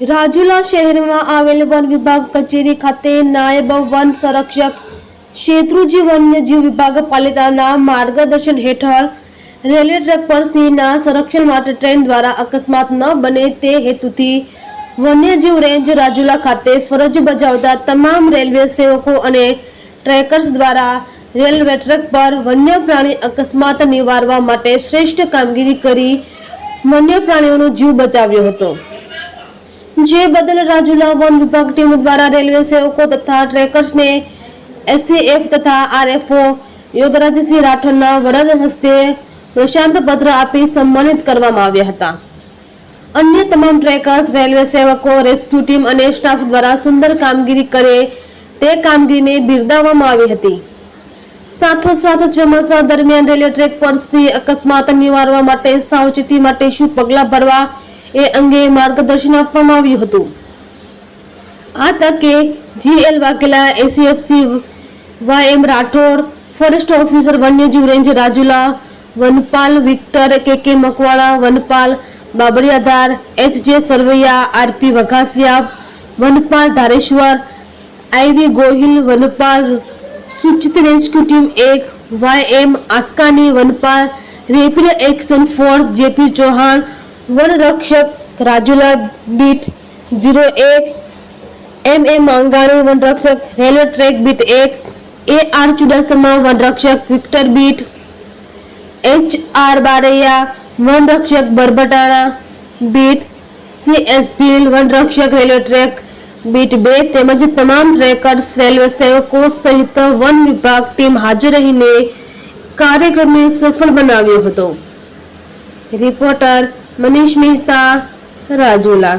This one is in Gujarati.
રાજુલા શહેરમાં આવેલ વન વિભાગ કચેરી ખાતે નાયબ વન સંરક્ષક શેત્રુજી વન્યજીવ વિભાગ પાલિતાના માર્ગદર્શન હેઠળ રેલવે ટ્રેક પર સિંહના સંરક્ષણ માટે ટ્રેન દ્વારા અકસ્માત ન બને તે હેતુથી વન્યજીવ રેન્જ રાજુલા ખાતે ફરજ બજાવતા તમામ રેલવે સેવકો અને ટ્રેકર્સ દ્વારા રેલવે ટ્રેક પર વન્ય પ્રાણી અકસ્માત નિવારવા માટે શ્રેષ્ઠ કામગીરી કરી વન્ય પ્રાણીઓનો જીવ બચાવ્યો હતો. જે બદલ રાજુલા વન વિભાગ ટીમ દ્વારા રેલવે સેવકો તથા ટ્રેકર્સને એસસીએફ તથા આરએફઓ યોગરાજસિંહ રાઠોડના વરદ હસ્તે પ્રશાંત પત્ર આપી સન્માનિત કરવામાં આવ્યા હતા. અન્ય તમામ ટ્રેકર્સ, રેલવે સેવકો, રેસ્ક્યુ ટીમ અને સ્ટાફ દ્વારા સુંદર કામગીરી કરે તે કામગીરીને બિરદાવવામાં આવી હતી. સાથોસાથ ચોમાસા દરમિયાન રેલવે ટ્રેક પર સિંહ અકસ્માત નિવારવા માટે સાવચેતી માટે શું પગલાં ભરવા એ અંગે માર્ગદર્શન આપવામાં આવ્યું હતું. આ તકે GL Vaghela ACFC Y M Rathod, forest officer વન્યજીવ range Rajula, વનપાલ Victor, K K Makwana વનપાલ Babariyadhar H J Sarvaiya RP Vaghasiya, વનપાલ Dhareshwar IV Gohil, વનપાલ સૂચિત રેસ્ક્યુ ટીમ એક, Y M Askani, વનપાલ rapid action force JP Chauhan વનરક્ષક Rajula beat zero એક, એમ એ માંગાણી વનરક્ષક રેલવે ટ્રેક બીટ એક, A R Chudasama વનરક્ષક Victor beat, H R Baraiya વનરક્ષક Barbatana beat, C S Bhil વનરક્ષક railway track beat બે, તેમજ તમામ ટ્રેકર્સ રેલવે સેવકો સહિત વન વિભાગ ટીમ હાજર રહીને કાર્યક્રમને સફળ બનાવ્યો હતો. રિપોર્ટર મનીષ મહેતા રાજુલા